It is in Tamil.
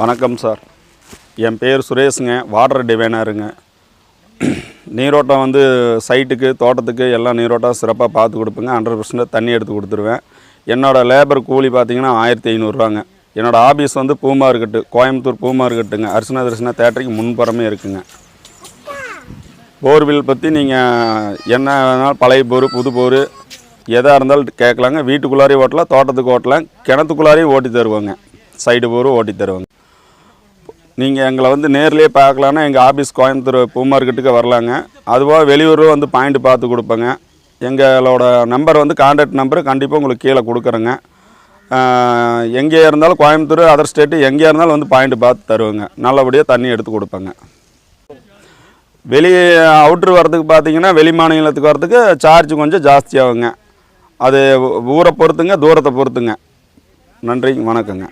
வணக்கம் சார். என் பேர் சுரேஷுங்க வாட்டர் டிவைனருங்க. நீரோட்டம் வந்து சைட்டுக்கு தோட்டத்துக்கு எல்லாம் நீரோட்டம் சிறப்பாக பார்த்து கொடுப்பேங்க. ஹண்ட்ரட் பர்சன்ட் தண்ணி எடுத்து கொடுத்துருவேன். என்னோடய லேபர் கூலி பார்த்தீங்கன்னா ஆயிரத்தி ஐநூறுரூவாங்க என்னோடய ஆஃபீஸ் வந்து பூ மார்க்கெட்டு கோயம்புத்தூர் பூ மார்க்கெட்டுங்க அர்ச்சனா தரிசனா தேட்டருக்கு முன்புறமே இருக்குங்க. போர்வில் பற்றி நீங்கள் என்ன வேணாலும் பழைய போர் புது போர் எதாக இருந்தாலும் கேட்கலாங்க. வீட்டுக்குள்ளாரையும் ஓட்டலாம் தோட்டத்துக்கு ஓட்டலாம். கிணத்துக்குள்ளாரையும் ஓட்டி தருவாங்க. சைடு போரும் ஓட்டி தருவாங்க. நீங்கள் எங்களை வந்து நேர்லேயே பார்க்கலான்னா எங்கள் ஆஃபீஸ் கோயம்புத்தூர் பூ மார்க்கெட்டுக்கு வரலாங்க. அதுபோக வெளியூரும் வந்து பாயிண்ட் பார்த்து கொடுப்பேங்க. எங்களோட நம்பர் வந்து கான்டாக்ட் நம்பரு கண்டிப்பாக உங்களுக்கு கீழே கொடுக்குறேங்க. எங்கே இருந்தாலும் கோயம்புத்தூர் அதர் ஸ்டேட்டு எங்கே இருந்தாலும் வந்து பாயிண்ட் பார்த்து தருவேங்க. நல்லபடியாக தண்ணி எடுத்து கொடுப்பேங்க. வெளி அவுட்ரு வரதுக்கு பார்த்தீங்கன்னா வெளி மாநிலத்துக்கு வரதுக்கு சார்ஜ் கொஞ்சம் ஜாஸ்தியாகுங்க அது ஊரை பொறுத்துங்க தூரத்தை பொறுத்துங்க. நன்றிங்க வணக்கங்க.